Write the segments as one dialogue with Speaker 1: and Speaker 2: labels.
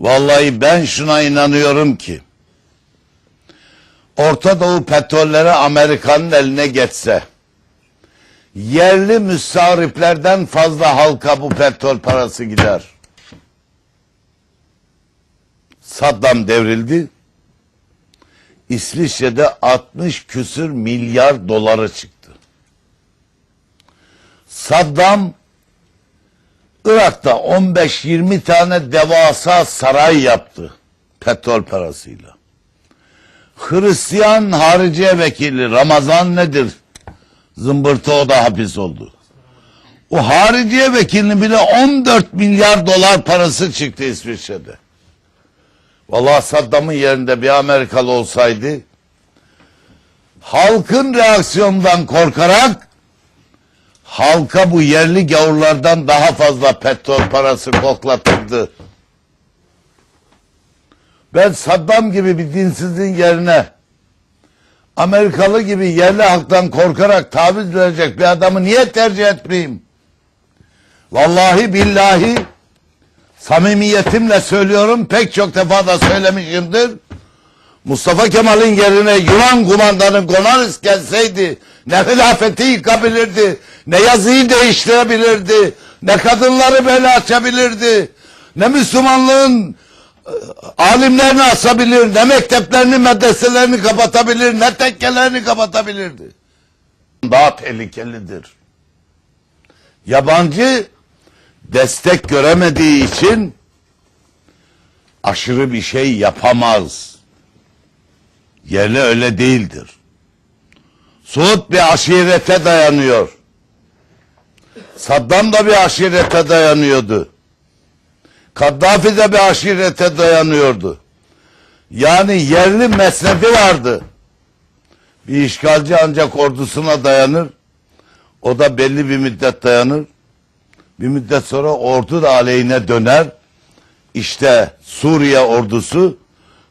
Speaker 1: Vallahi ben şuna inanıyorum ki Orta Doğu petrolleri Amerika'nın eline geçse yerli müstariplerden fazla halka bu petrol parası gider. Saddam devrildi. İsviçre'de 60 küsür milyar doları çıktı. Saddam Irak'ta 15-20 tane devasa saray yaptı petrol parasıyla. Hristiyan hariciye vekili Ramazan nedir? Zımbırtı o da hapis oldu. O hariciye vekilinin bile 14 milyar dolar parası çıktı İsviçre'de. Vallahi Saddam'ın yerinde bir Amerikalı olsaydı halkın reaksiyondan korkarak halka bu yerli gavurlardan daha fazla petrol parası koklatırdı. Ben Saddam gibi bir dinsizliğin yerine Amerikalı gibi yerli halktan korkarak taviz verecek bir adamı niye tercih etmeyeyim? Vallahi billahi samimiyetimle söylüyorum pek çok defa da söylemişimdir. Mustafa Kemal'in yerine Yunan kumandanı Gonaris gelseydi ne hilafeti yıkabilirdi, ne yazıyı değiştirebilirdi, ne kadınları böyle açabilirdi, ne Müslümanlığın e, alimlerini asabilir, ne mekteplerini, medreselerini kapatabilir, ne tekkelerini kapatabilirdi. Daha tehlikelidir. Yabancı destek göremediği için aşırı bir şey yapamaz. Yerli öyle değildir. Suud bir aşirete dayanıyor. Saddam da bir aşirete dayanıyordu. Kaddafi de bir aşirete dayanıyordu. Yani yerli mesnefi vardı. Bir işgalci ancak ordusuna dayanır. O da belli bir müddet dayanır. Bir müddet sonra ordu da aleyhine döner. İşte Suriye ordusu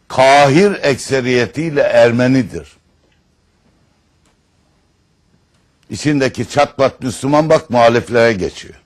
Speaker 1: Kahir ekseriyetiyle Ermenidir. İçindeki çatpat Müslüman bak muhaliflere geçiyor.